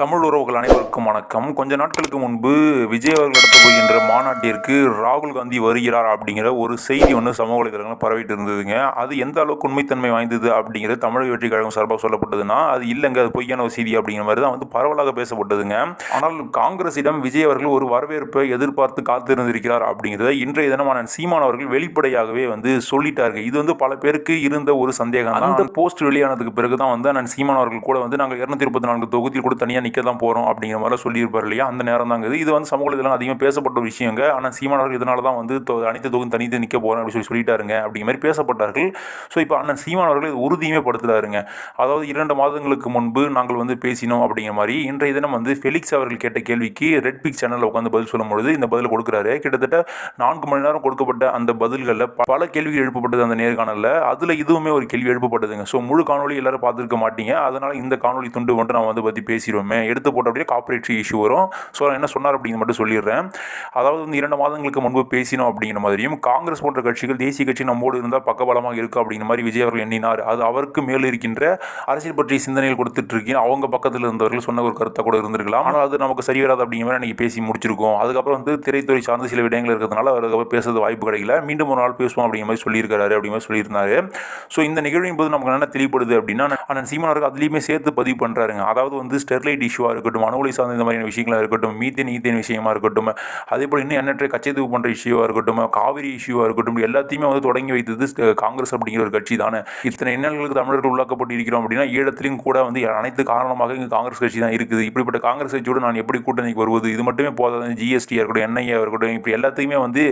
தமிழ் உறவுகள் அனைவருக்கும் வணக்கம். கொஞ்ச நாட்களுக்கு முன்பு விஜய் அவர்கள் நடத்த போகின்ற மாநாட்டிற்கு ராகுல் காந்தி வருகிறார் அப்படிங்கிற ஒரு செய்தி ஒன்று சமூக வலைதளங்களில் பரவிட்டு இருந்ததுங்க. அது எந்த அளவுக்கு உண்மைத்தன்மை வாய்ந்தது அப்படிங்கிறது தமிழக வெற்றி கழகம் சார்பாக சொல்லப்பட்டதுன்னா அது இல்லைங்க அது பொய்யான ஒரு செய்தி அப்படிங்கிற மாதிரி தான் வந்து பரவலாக பேசப்பட்டதுங்க. ஆனால் காங்கிரசிடம் விஜய் அவர்கள் ஒரு வரவேற்பை எதிர்பார்த்து காத்திருந்திருக்கிறார் அப்படிங்கிறத இன்றைய தினமான சீமான் அவர்கள் வெளிப்படையாகவே வந்து சொல்லிட்டார்கள் இது வந்து பல பேருக்கு இருந்த ஒரு சந்தேகம். அந்த போஸ்ட் வெளியானதுக்கு பிறகு தான் வந்து நான் சீமான் அவர்கள் கூட வந்து நாங்கள் இருநூத்தி இருபத்தி நான்கு தொகுதியில் கூட தனியாக நிற்க தான் போகிறோம் அப்படிங்கிற மாதிரி சொல்லியிருப்பார் இல்லையா? அந்த நேரம் தாங்க இது இது வந்து சமூக இதெல்லாம் அதிகமாக பேசப்பட்ட விஷயங்க. ஆனால் சீமானவர்கள் இதனால தான் வந்து அனைத்து தொகுதி தனித்து நிற்க போகிறேன் அப்படின்னு சொல்லி சொல்லிட்டாருங்க அப்படிங்கிற மாதிரி பேசப்பட்டார்கள். ஸோ இப்போ அண்ணன் சீமான் அவர்கள் உறுதியுமே படுத்துறாருங்க. அதாவது இரண்டு மாதங்களுக்கு முன்பு நாங்கள் வந்து பேசினோம் அப்படிங்கிற மாதிரி இன்றைய தினம் வந்து ஃபெலிக்ஸ் அவர்கள் கேட்ட கேள்விக்கு ரெட் பிக் சேனலில் உட்காந்து பதில் சொல்லும் பொழுது இந்த பதில் கொடுக்குறாரு. கிட்டத்தட்ட நான்கு மணி நேரம் கொடுக்கப்பட்ட அந்த பதில்களில் பல கேள்விகள் எழுப்பப்பட்டது அந்த நேர்காணலில். அதில் இதுவுமே ஒரு கேள்வி எழுப்பப்பட்டதுங்க. ஸோ முழு காணொலி எல்லாரும் பார்த்துருக்க மாட்டீங்க. அதனால் இந்த காணொலி துண்டு மட்டும் நான் வந்து பற்றி பேசிடுவோமே. எடுத்து போட்ட அப்படியே காப்பரேட் இஷ்யூ வரும். ஸோ நான் என்ன சொன்னார் அப்படிங்கிறது மட்டும் சொல்லிடுறேன். அதாவது வந்து இரண்டு மாதங்களுக்கு முன்பு பேசினோம் அப்படிங்கிற மாதிரியும் காங்கிரஸ் போன்ற கட்சிகள் தேசிய கட்சி நம்மோடு இருந்தால் பக்கபலமாக இருக்கும் அப்படிங்கிற மாதிரி விஜய் அவர்கள் எண்ணினார். அது அவருக்கு மேல் இருக்கின்ற அரசியல் பற்றிய சிந்தனைகள் கொடுத்துட்டு இருக்கேன் அவங்க பக்கத்தில் இருந்தவர்கள் சொன்ன ஒரு கருத்தை கூட இருந்திருக்கலாம். ஆனால் அது நமக்கு சரி வராது அப்படிங்கிற மாதிரி அன்றைக்கி பேசி முடிச்சிருக்கோம். அதுக்கப்புறம் வந்து திரைத்துறை சார்ந்த சில விடயங்கள் இருக்கிறதுனால அவருக்கு பேசுறது வாய்ப்பு கிடைக்கல. மீண்டும் ஒரு நாள் பேசுவோம் அப்படிங்கிற மாதிரி சொல்லியிருக்காரு அப்படிங்கிற மாதிரி சொல்லியிருந்தாரு. ஸோ இந்த நிகழ்வின் போது நமக்கு என்ன தெளிவுபடுது அப்படின்னா அண்ணன் சீமான் அவர்கள் அதுலேயுமே சேர்த்து பதிவு பண்ணுறாருங்க அதாவது வந்து ஸ்டெர்லைட் இஷ்யூவாக இருக்கட்டும் அணுகுலை சார்ந்த இந்த மாதிரியான விஷயங்களாக இருக்கட்டும் மீத்தேன் ஈத்தேன் விஷயமா இருக்கட்டும் அதே போல் இன்னும் எண்ணற்ற கச்சைத்தூவு போன்ற இஷ்யூவாக இருக்கட்டும் காவிரி இஷ்யூவாக இருக்கட்டும் எல்லாத்தையுமே வந்து தொடங்கி வைத்தது காங்கிரஸ் அப்படிங்கிற ஒரு கட்சி தானே. இத்தனை இன்னல்களுக்கு தமிழர்கள் உள்ளாக்கப்பட்டு இருக்கிறோம் அப்படின்னா ஈழத்திலும் கூட வந்து அனைத்து காரணமாக இங்கே காங்கிரஸ் கட்சி தான் இருக்குது. இப்படிப்பட்ட காங்கிரஸ் கட்சியோடு நான் எப்படி கூட்டணிக்கு வருவது? இது மட்டுமே போதாது. ஜிஎஸ்டியாக இருக்கட்டும் என்ஐஏ இருக்கட்டும் இப்படி எல்லாத்தையுமே வந்து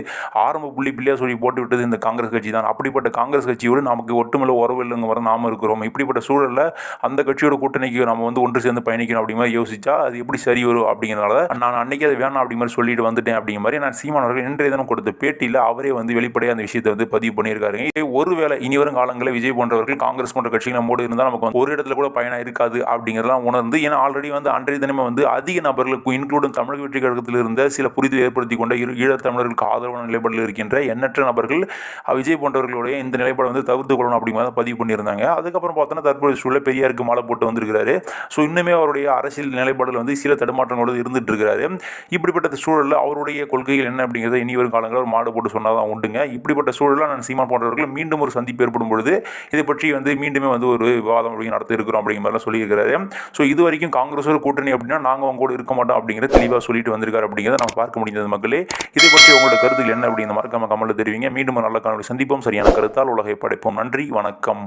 ஆரம்ப புள்ளி பிள்ளையாக சொல்லி போட்டு விட்டது இந்த காங்கிரஸ் கட்சி தான். அப்படிப்பட்ட காங்கிரஸ் கட்சியோடு நமக்கு ஒட்டுமில்ல உறவு இல்லைங்க வர நாம இருக்கிறோம். இப்படிப்பட்ட சூழலில் அந்த கட்சியோட கூட்டணிக்கு நம்ம வந்து ஒன்று சேர்ந்து பயணிக்கணும் அப்படி மாதிரி யோசிச்சா அது எப்படி சரி வரும் அப்படிங்கிறனால நான் அன்னைக்கு அதை வேணாம் அப்படிங்கிற மாதிரி சொல்லிட்டு வந்துட்டேன் அப்படிங்கிற மாதிரி நான் சீமான் அவர்கள் இன்றைய தினம் கொடுத்த பேட்டியில் அவரே வந்து வெளிப்படையாக அந்த விஷயத்தை வந்து பதிவு பண்ணியிருக்காருங்க. இதே ஒருவேளை இனி வரும் காலங்களில் விஜய் போன்றவர்கள் காங்கிரஸ் போன்ற கட்சிகள் நம்மோடு இருந்தால் நமக்கு வந்து ஒரு இடத்துல கூட பயணம் இருக்காது அப்படிங்கிறதெல்லாம் உணர்ந்து ஏன்னா ஆல்ரெடி வந்து அன்றைய தினமே வந்து அதிக நபர்களுக்கு இன்க்ளூடும் தமிழக வெற்றி கழகத்தில் இருந்த சில புரிதல் ஏற்படுத்தி கொண்ட இரு ஈழத்தமிழர்களுக்கு ஆதரவான நிலைப்பாட்டில் இருக்கின்ற எண்ணற்ற நபர்கள் விஜய் போன்றவர்களுடைய இந்த நிலைப்பாடு வந்து தவிர்த்து கொள்ளணும் அப்படிங்கிறத பதிவு பண்ணியிருந்தாங்க. அதுக்கப்புறம் பார்த்தோன்னா தற்போது சூழல் பெரியாருக்கு மாலை போட்டு வந்திருக்கிறாரு. ஸோ இன்னுமே அவருடைய அரசு அரசியல் நிலைப்பாடுகள் வந்து சில தடுமாற்றங்களோடு இருந்துட்டு இருக்கிறாரு இப்படிப்பட்ட சூழலில் அவருடைய கொள்கைகள் என்ன அப்படிங்கிறத இனி வரும் காலங்களில் ஒரு மாடு போட்டு சொன்னால் தான் உண்டுங்க. இப்படிப்பட்ட சூழலில் நான் சீமான் போன்றவர்கள் மீண்டும் ஒரு சந்திப்பு ஏற்படும் பொழுது இதை பற்றி வந்து மீண்டுமே வந்து ஒரு விவாதம் அப்படி நடத்தி இருக்கிறோம் அப்படிங்கிற மாதிரிலாம் சொல்லியிருக்கிறாரு. ஸோ இது வரைக்கும் காங்கிரஸோட கூட்டணி அப்படின்னா நாங்கள் அவங்க கூட இருக்க மாட்டோம் அப்படிங்கிறத தெளிவாக சொல்லிட்டு வந்திருக்காரு அப்படிங்கிறத நம்ம பார்க்க முடிந்தது மக்களே. இதை பற்றி உங்களோட கருத்துக்கள் என்ன அப்படிங்கிற மறக்காம கமலில் தெரிவிங்க. மீண்டும் ஒரு நல்ல காணொலி சந்திப்போம். சரியான கருத்தால் உலகை படைப்போம். நன்றி. வணக்கம்.